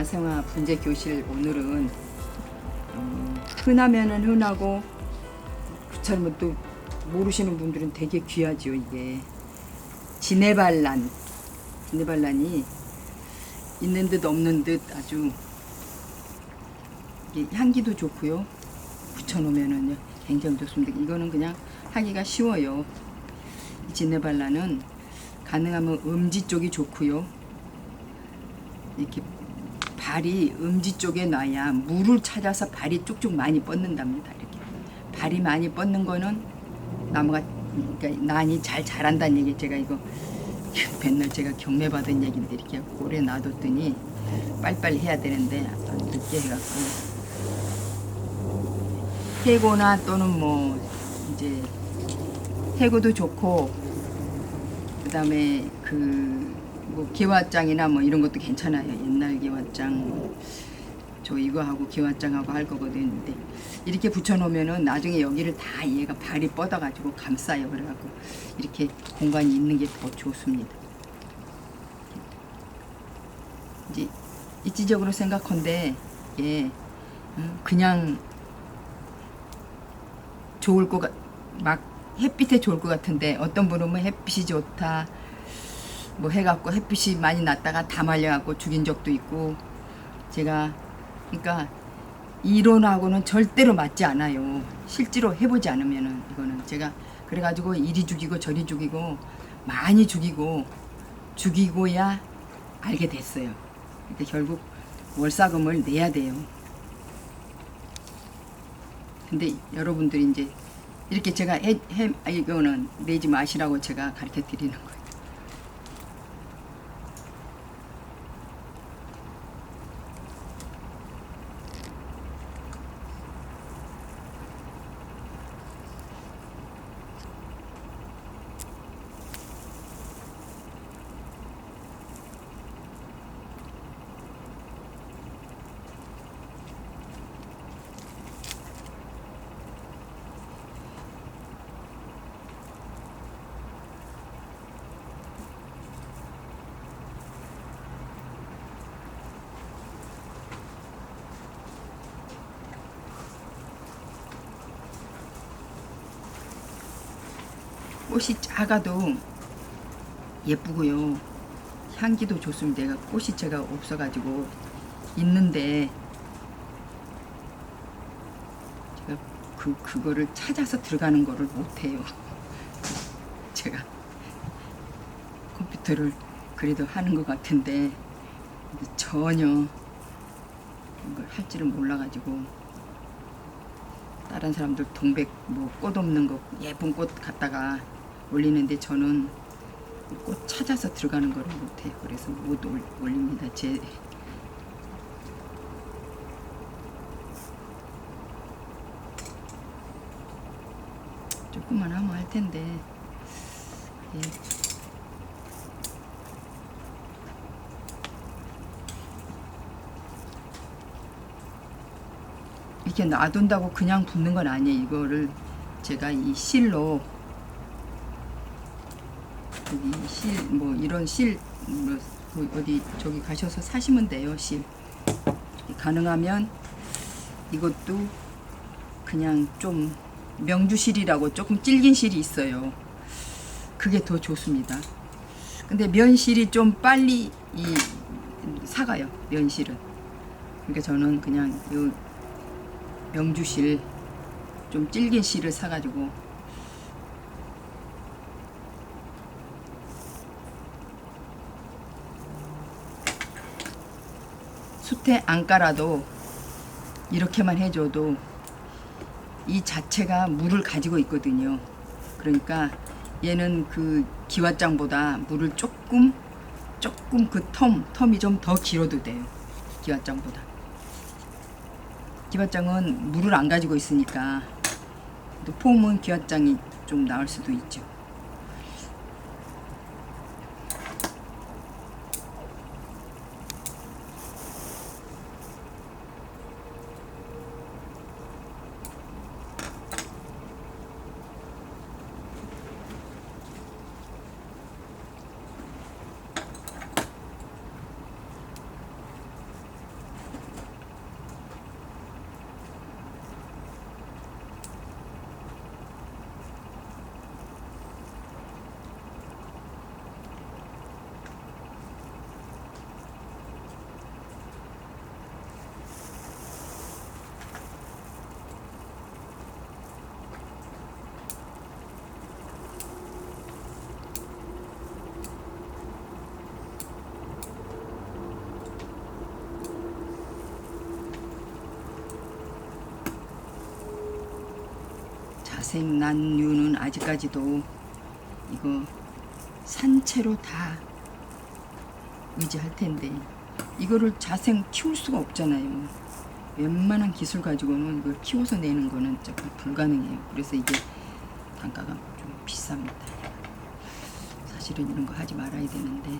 아생화 분재 교실 오늘은 음, 흔하면은 흔하고 그렇지만 또 모르시는 분들은 되게 귀하죠 이게. 지네발란. 지네발란이 있는 듯 없는 듯 아주 향기도 좋고요. 붙여놓으면은 굉장히 좋습니다. 이거는 그냥 하기가 쉬워요. 이 지네발란은 가능하면 음지 쪽이 좋고요. 이렇게 발이 음지 쪽에 놔야 물을 찾아서 발이 쭉쭉 많이 뻗는답니다. 이렇게 발이 많이 뻗는 거는 나무가 그러니까 난이 잘 자란다는 얘기 제가 이거 맨날 제가 경매 받은 얘기인데 이렇게 오래 놔뒀더니 빨리빨리 해야 되는데 또 늦게 해갖고 해고나 또는 뭐 이제 해고도 좋고 그다음에 그 뭐 기와장이나 뭐 이런 것도 괜찮아요. 옛날 기와장 저 이거 하고 기와장하고 할 거거든요. 이렇게 붙여놓으면은 나중에 여기를 다 얘가 발이 뻗어가지고 감싸요. 그래갖고 이렇게 공간이 있는 게 더 좋습니다. 이제 이치적으로 생각한데 예 그냥 좋을 것 같, 막 햇빛에 좋을 것 같은데 어떤 분은 뭐 햇빛이 좋다 뭐 해갖고 햇빛이 많이 났다가 다 말려갖고 죽인 적도 있고 제가 그러니까 이론하고는 절대로 맞지 않아요. 실제로 해보지 않으면은 이거는 제가 그래가지고 이리 죽이고 저리 죽이고 많이 죽이고 죽이고야 알게 됐어요. 근데 결국 월사금을 내야 돼요. 근데 여러분들이 이제 이렇게 제가 해, 해 아, 이거는 내지 마시라고 제가 가르쳐 드리는 거예요. 꽃이 작아도 예쁘고요. 향기도 좋습니다. 내가 꽃이 제가 없어가지고 있는데 제가 그 그거를 찾아서 들어가는 거를 못해요. 제가 컴퓨터를 그래도 하는 것 같은데 전혀 이걸 할 줄을 몰라가지고 다른 사람들 동백 뭐 꽃 없는 거 예쁜 꽃 갖다가 올리는데 저는 꽃 찾아서 들어가는 거를 못해요. 그래서 못 올, 올립니다. 제 조금만 하면 할 텐데 예. 이렇게 놔둔다고 그냥 붓는 건 아니에요. 이거를 제가 이 실로 여기 실 뭐 이런 실 뭐 어디 저기 가셔서 사시면 돼요. 실 가능하면 이것도 그냥 좀 명주실이라고 조금 질긴 실이 있어요. 그게 더 좋습니다. 근데 면실이 좀 빨리 이 사가요. 면실은. 그러니까 저는 그냥 요 명주실 좀 질긴 실을 사가지고 숯에 안 깔아도 이렇게만 해줘도 이 자체가 물을 가지고 있거든요. 그러니까 얘는 그 기왓장보다 물을 조금 조금 그 텀, 텀이 좀 더 길어도 돼요. 기왓장보다. 기왓장은 물을 안 가지고 있으니까 또 폼은 기왓장이 좀 나을 수도 있죠. 자생 난류는 아직까지도 이거 산채로 다 의지할 텐데 이거를 자생 키울 수가 없잖아요. 웬만한 기술 가지고는 이걸 키워서 내는 거는 조금 불가능해요. 그래서 이게 단가가 좀 비쌉니다. 사실은 이런 거 하지 말아야 되는데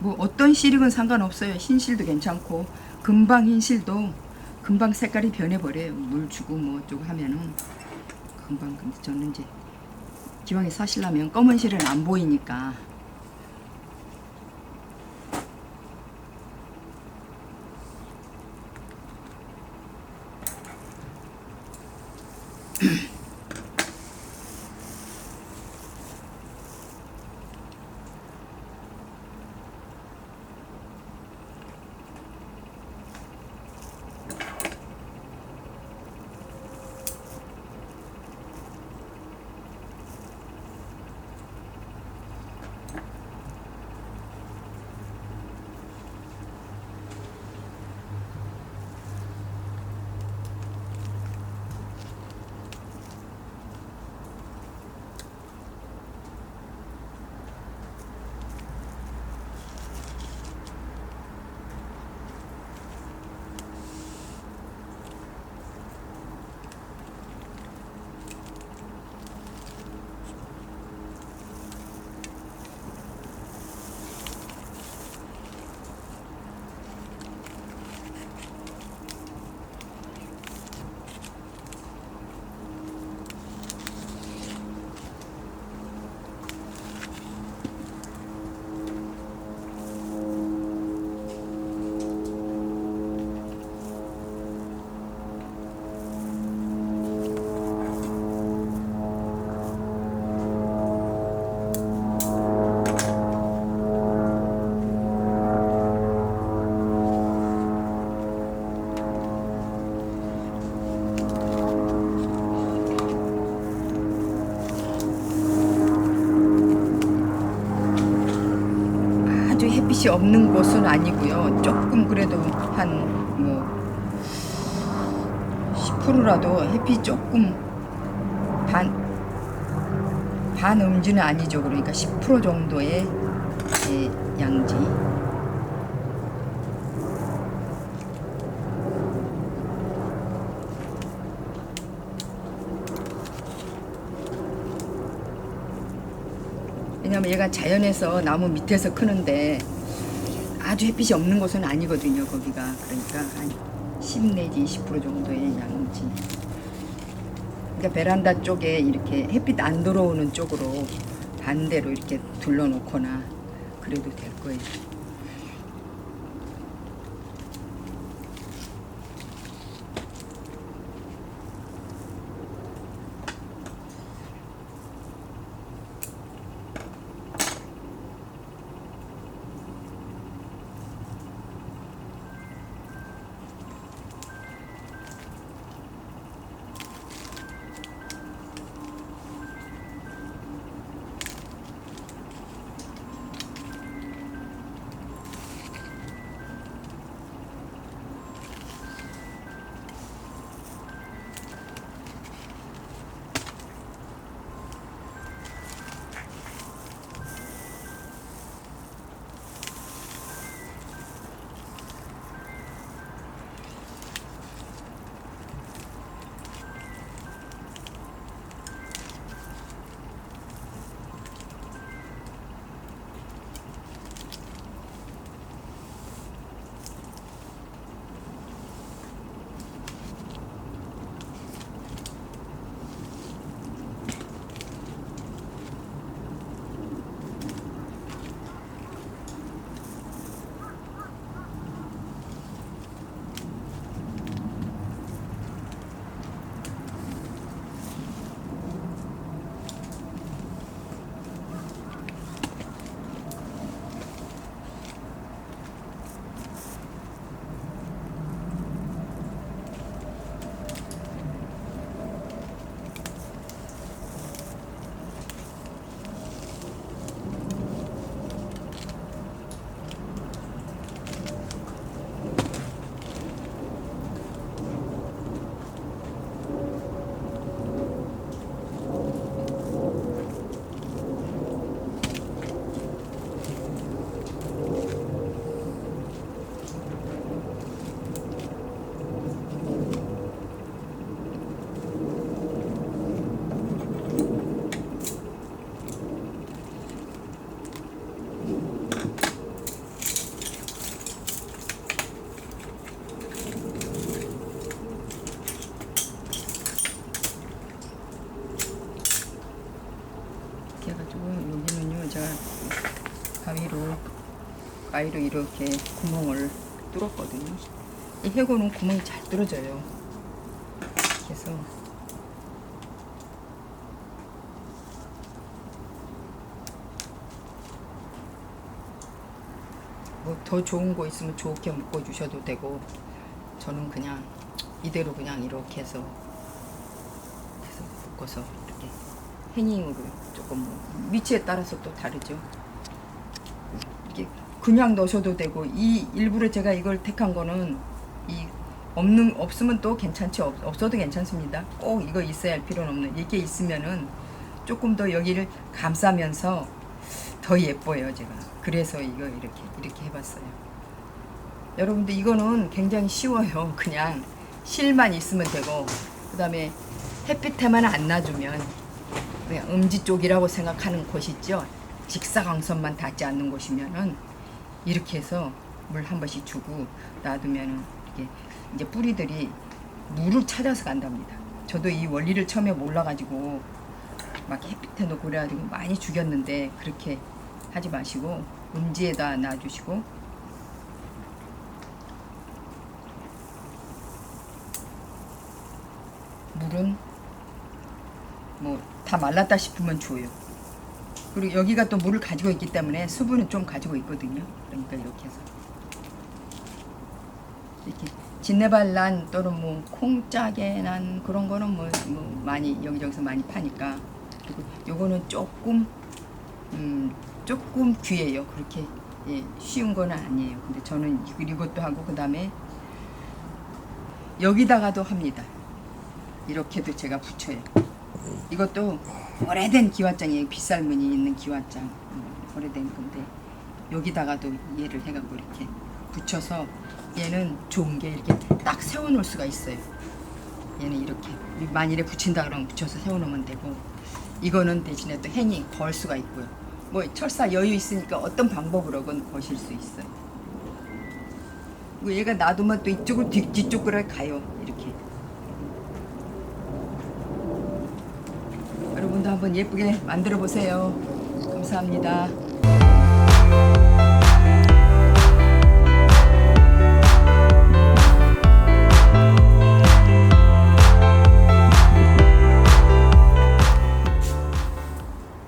뭐 어떤 실익은 상관없어요. 흰실도 괜찮고 금방 흰실도 금방 색깔이 변해버려요. 물 주고 뭐 어쩌고 하면은 금방 근데 저는 이제 기왕에 사실라면 검은 실은 안 보이니까 아주 햇빛이 없는 곳은 아니고요. 조금 그래도 한 뭐 10%라도 햇빛 조금 반, 반 음지는 아니죠. 그러니까 10% 정도의 예, 양지. 왜냐면 얘가 자연에서 나무 밑에서 크는데 아주 햇빛이 없는 곳은 아니거든요 거기가. 그러니까 한 10 내지 20% 정도의 양지 그러니까 베란다 쪽에 이렇게 햇빛 안 들어오는 쪽으로 반대로 이렇게 둘러놓거나 그래도 될 거예요 가위로 이렇게 구멍을 뚫었거든요. 이 해고는 구멍이 잘 뚫어져요. 그래서 뭐 더 좋은 거 있으면 좋게 묶어 주셔도 되고 저는 그냥 이대로 그냥 이렇게 해서 해서 묶어서 이렇게 해닝으로 조금 뭐 위치에 따라서 또 다르죠. 이게 그냥 넣으셔도 되고 이 일부러 제가 이걸 택한 거는 이 없는 없으면 또 괜찮지 없, 없어도 괜찮습니다. 꼭 이거 있어야 할 필요는 없는 이게 있으면은 조금 더 여기를 감싸면서 더 예뻐요 제가. 그래서 이거 이렇게 이렇게 해봤어요. 여러분들 이거는 굉장히 쉬워요. 그냥 실만 있으면 되고 그 다음에 햇빛에만 안 놔주면 그냥 음지 쪽이라고 생각하는 곳 있죠. 직사광선만 닿지 않는 곳이면은 이렇게 해서 물 한 번씩 주고 놔두면은 이게 이제 뿌리들이 물을 찾아서 간답니다. 저도 이 원리를 처음에 몰라가지고 막 햇빛에 놓고 그래가지고 많이 죽였는데 그렇게 하지 마시고 음지에다 놔주시고 물은 뭐 다 말랐다 싶으면 줘요. 그리고 여기가 또 물을 가지고 있기 때문에 수분은 좀 가지고 있거든요. 그러니까 이렇게 해서 이렇게 진내발란 또는 뭐 콩짜게 난 그런 거는 뭐, 뭐 많이 여기저기서 많이 파니까 그리고 요거는 조금 음 조금 귀해요. 그렇게 예, 쉬운 거는 아니에요. 근데 저는 이- 이것도 하고 그 다음에 여기다가도 합니다. 이렇게도 제가 붙여요. 이것도 오래된 기와장이에요. 빗살무늬 있는 기와장. 음, 오래된 건데 여기다가도 얘를 해갖고 이렇게 붙여서 얘는 좋은 게 이렇게 딱 세워놓을 수가 있어요. 얘는 이렇게 만일에 붙인다 그러면 붙여서 세워놓으면 되고 이거는 대신에 또 행이 걸 수가 있고요. 뭐 철사 여유 있으니까 어떤 방법으로건 거실 수 있어요. 뭐 얘가 놔두면 또 이쪽으로 뒤, 뒤쪽으로 가요. 이렇게. 여러분도 한번 예쁘게 만들어 보세요. 감사합니다.